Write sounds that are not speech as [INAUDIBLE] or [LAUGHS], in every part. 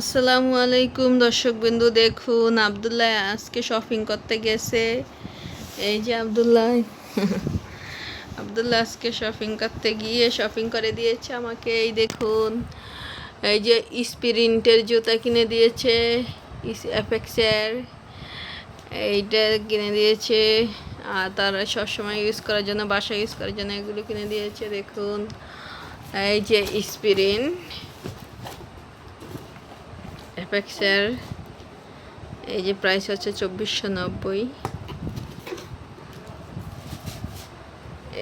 আসসালামু আলাইকুম দর্শক বিন্দু দেখুন আবদুল্লাহ আজকে শপিং করতে গেছে। এই যে আবদুল্লাহ। [LAUGHS] আবদুল্লাহ আজকে শপিং করতে গিয়ে শপিং করে দিয়েছে আমাকে, এই দেখুন। এই যে স্প্রিন্টের জুতা কিনে দিয়েছে এফেক্সের এইটা কিনে দিয়েছে, আর তারা সবসময় ইউজ করার জন্য বাসা ইউজ করার জন্য এগুলো কিনে দিয়েছে, দেখুন। এই যে স্প্রিন অ্যাপেক্সের এই যে প্রাইস হচ্ছে চব্বিশশো নব্বই।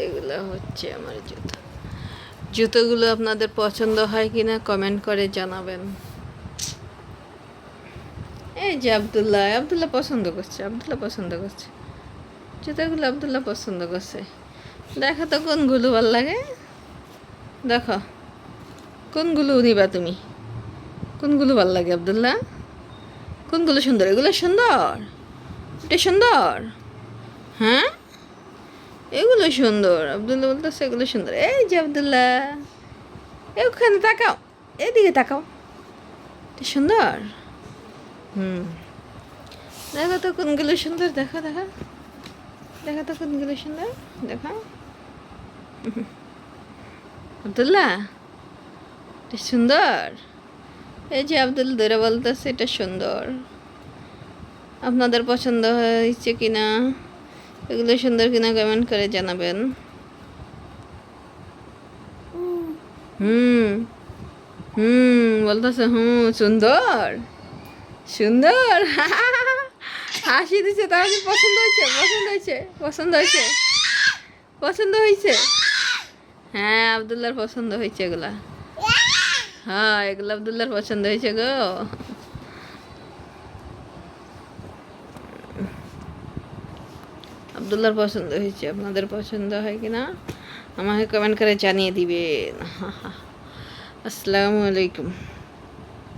এগুলো হচ্ছে আমার জুতো। জুতোগুলো আপনাদের পছন্দ হয় কিনা কমেন্ট করে জানাবেন। এই যে আবদুল্লাহ আবদুল্লাহ পছন্দ করছে, আবদুল্লাহ পছন্দ করছে। জুতোগুলো আবদুল্লাহ পছন্দ করছে। দেখো তো কোনগুলো ভালো লাগে। দেখো, কোনগুলো নিবা তুমি? কোনগুলো ভালো লাগে, আবদুল্লাহ? কোনগুলো সুন্দর? এগুলো সুন্দর? এটা সুন্দর? হ্যাঁ? এগুলো সুন্দর, আবদুল্লাহ বলতেছে এগুলো সুন্দর। এই যে আবদুল্লাহ ওখানে তাকাও, এদিকে তাকাও। এটা সুন্দর? হুম। দেখো তো কোনগুলো সুন্দর, দেখো দেখো। দেখো তো কোনগুলো সুন্দর, দেখো। আবদুল্লাহ সুন্দর? এই যে আব্দুল দৈরা বলতেছে, এটা সুন্দর। আপনাদের পছন্দ হয়েছে কিনা, এগুলো সুন্দর কিনা কমেন্ট করে জানাবেন। হুম হুম, বলতেছে, হুম, সুন্দর সুন্দর। হাসি দিছে, তাহলে পছন্দ হয়েছে পছন্দ হয়েছে পছন্দ হয়েছে পছন্দ হয়েছে। হ্যাঁ আবদুল্লার পছন্দ হয়েছে এগুলা। হ্যাঁ এগুলো আবদুল্লার পছন্দ হয়েছে গো। আবদুল্লার পছন্দ হয়েছে, আপনাদের পছন্দ হয় কি না আমাকে কমেন্ট করে জানিয়ে দিবেন। [LAUGHS] আসসালামু আলাইকুম।